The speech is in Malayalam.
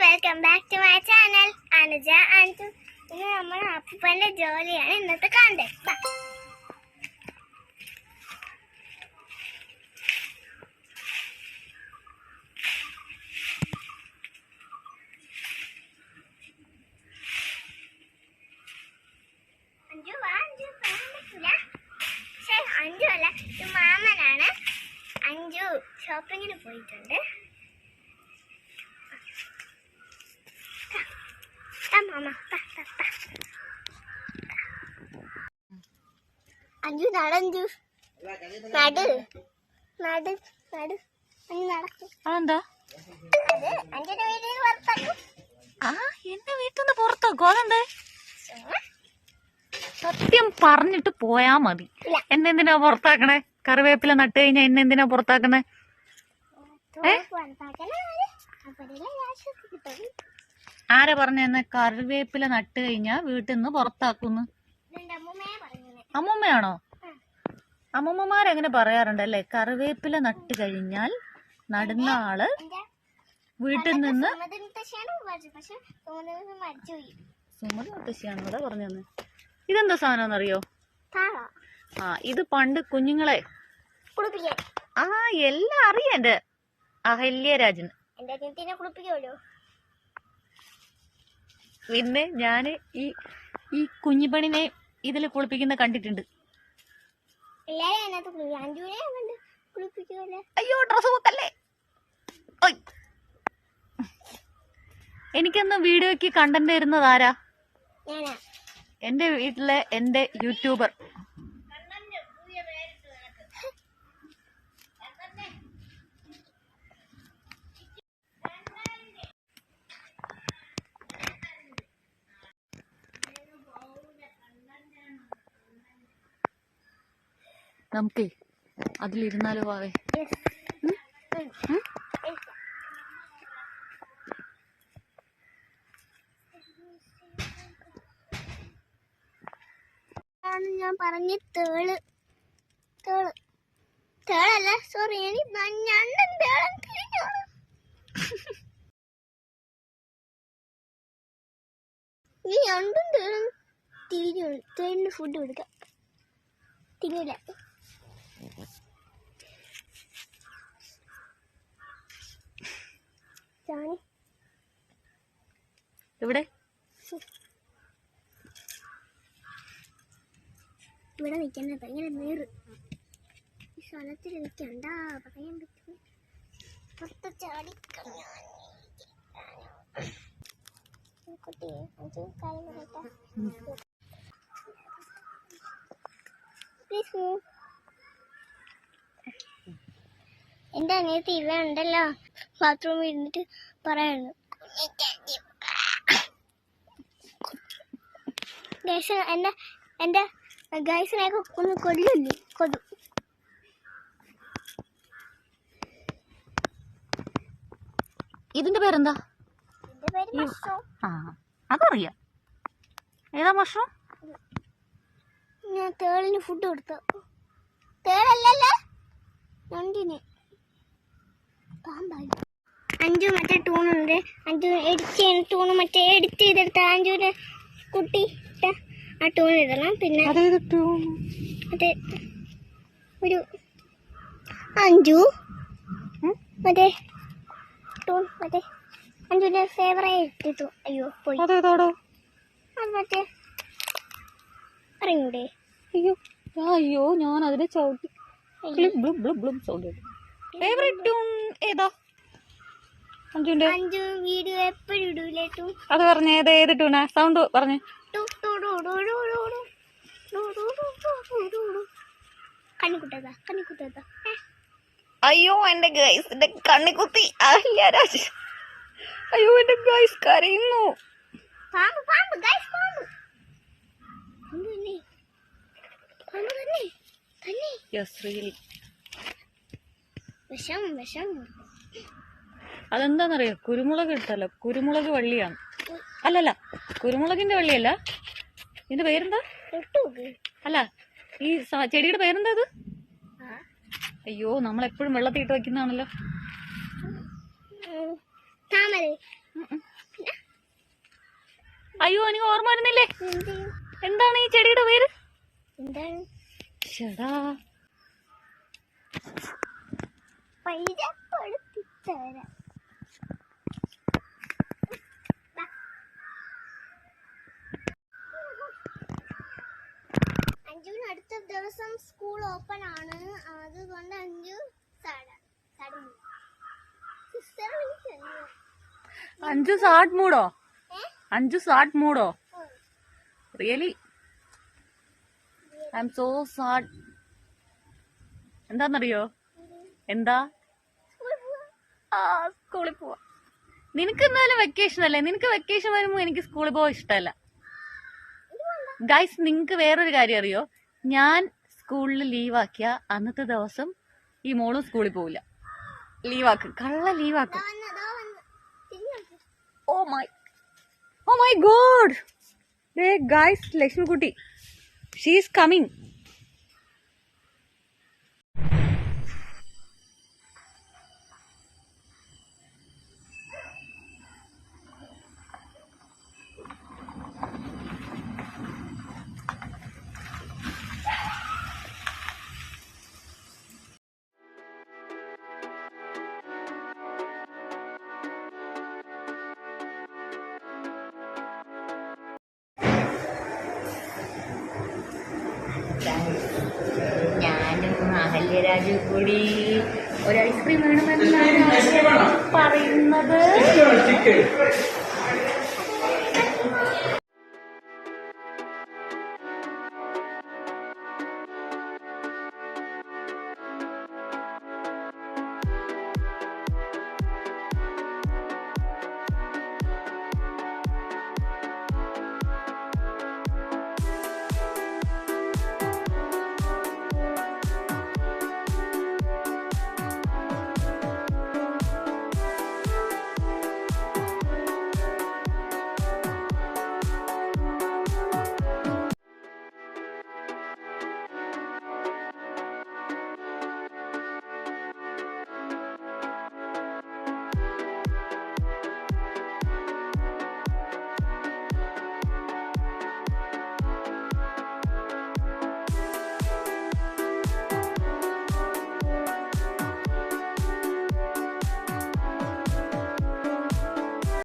Welcome back to my channel Anuja Anuju ഇന്ന് നമ്മൾ അപ്പൂപ്പന്റെ ജോലിയാണ് ഇന്നത്തെ കണ്ടത് അഞ്ചു അല്ല ഇത് മാമനാണ്. അഞ്ചു ഷോപ്പിങ്ങിന് പോയിട്ടുണ്ട്. അഞ്ചു നടഞ്ചു നടു. നടു. നടു. അതെന്താ? ആ എന്റെ വീട്ടിൽ നിന്ന് പുറത്താക്കോ അതെന്തേ സത്യം പറഞ്ഞിട്ട് പോയാ മതി. എന്നെന്തിനാ പുറത്താക്കണേ? കറിവേപ്പില നട്ട് കഴിഞ്ഞാ എന്നെന്തിനാ പുറത്താക്കണേ? ആരാ? പറഞ്ഞെന്ന് കറിവേപ്പില നട്ട് കഴിഞ്ഞാ വീട്ടിൽ നിന്ന് പുറത്താക്കുന്നു അമ്മൂമ്മയാണോ? ആ. പറയാറുണ്ട് പറയാറുണ്ടല്ലേ? കറിവേപ്പില നട്ട് കഴിഞ്ഞാൽ നടുന്ന ആൾ വീട്ടിൽ നിന്ന് സുമതി മുത്തശ്ശിയാണ് ഇവിടെ പറഞ്ഞു തന്നെ ഇതെന്താ സാധനം അറിയോ ആ ഇത് പണ്ട് കുഞ്ഞുങ്ങളെ ആ എല്ലാം അറിയാം എന്റെ അഹല്യരാജൻ. പിന്നെ ഞാൻ ഈ ഈ കുഞ്ഞിപ്പണിനെ ഇതിൽ കുളിപ്പിക്കുന്ന കണ്ടിട്ടുണ്ട്. എല്ലാരും അതിനകത്ത് കുളിപ്പിക്കും അഞ്ചുവിനെ കണ്ട് കുളിപ്പിക്കുമല്ലോ? അയ്യോ ഡ്രസ് പൊക്കല്ലേ? എനിക്കന്ന് വീഡിയോക്ക് വീഡിയോയ്ക്ക് കണ്ടന്റ് തരുന്നത് ആരാ? എന്റെ വീട്ടിലെ എന്റെ യൂട്യൂബർ നമുക്കേ അതിലിരുന്നാലോ വാവേ. ഞാൻ പറഞ്ഞ തേൾ. തേൾ. തേളല്ല സോറി എനിക്ക് ഞണ്ടും തേളും തിരിഞ്ഞോളൂ ഈ ഞണ്ടും തേളും തിരിഞ്ഞോളൂ തേളിന് ഫുഡ് കൊടുക്കാം. തിരിഞ്ഞില്ല ഇവിടെ ഇവിടെ നിൽക്കുന്നത് ഇങ്ങനെ നീറ്. ഈ സ്ഥലത്തിൽ നിൽക്കണ്ട പറയാൻ പറ്റും പുറത്ത് ചാടി കുട്ടി അഞ്ചു കാര്യം പറയട്ടെ പ്ലീസ് മൂവ് എന്റെ അനിയത്തി ഇവ ഉണ്ടല്ലോ. ബാത്റൂമിൽ ഇരുന്നിട്ട് പറയുന്നു ഗൈസ് എന്റെ എന്റെ ഗൈസിനെയൊക്കെ ഒന്ന് കൊല്ലില്ലേ കൊതു ഇതിന്റെ പേരെന്താ? ആ അതറിയാം. ഏതാ മഷ്റൂം? ഞാൻ തേളിന് ഫുഡ് കൊടുത്തു. തേളല്ലല്ലേ? ഞണ്ടിന് പാമ്പായി. അഞ്ചു മറ്റേ ടൂണുണ്ട് അഞ്ചു എഡിറ്റ് ചെയ്യുന്ന ടൂണ് മറ്റേ എഡിറ്റ് ചെയ്തെടുത്ത അഞ്ചുവിന്റെ കുട്ടി ആ ടൂൺ ഇടണം. പിന്നെ അതെ ഒരു അഞ്ചു മറ്റേ ടൂൺ മറ്റേ അഞ്ചുവിന്റെ ഫേവറേറ്റ് ടൂ അയ്യോ പോയി. അത് മറ്റേ അറിയൂടെ അയ്യോ അയ്യോ ഞാൻ അതിനെ ചവിട്ടി ബ്ലും ബ്ലും ബ്ലും ബ്ലും സൗണ്ട് ഫേവറേറ്റ് ടൂൺ ഏതാ? അഞ്ചു വീഡിയോ എപ്പോഴും അത് പറഞ്ഞ ഏത് ഏത് ട്യൂണാ സൗണ്ട് പറഞ്ഞേ കണ്ണിക്കുട്ടതാ കണ്ണിക്കുട്ടതാ അയ്യോ എന്റെ ഗൈസ് എന്റെ കണ്ണി കുത്തി രാജ് അയ്യോ എന്റെ ഗൈസ് കരയുന്നു പാമ്പ് ഗൈസ് യെസ് റിയലി വിഷം വിഷം അതെന്താന്നറിയോ? കുരുമുളക് ഇട്ടല്ലോ. കുരുമുളക് വള്ളിയാണ്. അല്ലല്ല കുരുമുളകിന്റെ വള്ളിയല്ല. ഇതിന്റെ പേരെന്താ? അല്ല ഈ ചെടിയുടെ പേരെന്താ അത് അയ്യോ നമ്മളെപ്പോഴും വെള്ളത്തിൽ ഇട്ട് വെക്കുന്നതാണല്ലോ. അയ്യോ എനിക്ക് ഓർമ്മ വരുന്നില്ലേ? എന്ത്? എന്താണ് ഈ ചെടിയുടെ പേര്? ചേടാ. പൈരപ്പെടുത്തി അടുത്ത ദിവസം സ്കൂൾ ഓപ്പൺ ആണ്. അതുകൊണ്ട് അഞ്ചു അഞ്ചു സാട്ട് മൂടോ അഞ്ചു സാട്ട് മൂടോ really I'm so sad എന്താന്നറിയോ? എന്താ? സ്കൂളിൽ പോവാ. ആ സ്കൂളിൽ പോവാ. നിനക്ക് എന്നാലും വെക്കേഷൻ അല്ലേ? നിനക്ക് വെക്കേഷൻ വരുമ്പോ എനിക്ക് സ്കൂളിൽ പോവാൻ ഇഷ്ടമല്ല. ഗൈസ് നിങ്ങക്ക് വേറൊരു കാര്യം അറിയോ? ഞാൻ സ്കൂളിൽ ലീവാക്കിയ അന്നത്തെ ദിവസം ഈ മോളും സ്കൂളിൽ പോവില്ല. ലീവാക്കും. കള്ള ലീവാക്കും. ഓ my oh my God. Guys Lakshmikutty. She's coming ഞാനും അഹല്യരാജു കൂടി ഒരു ഐസ്ക്രീം വേണമെന്നാണ് പറയുന്നത്.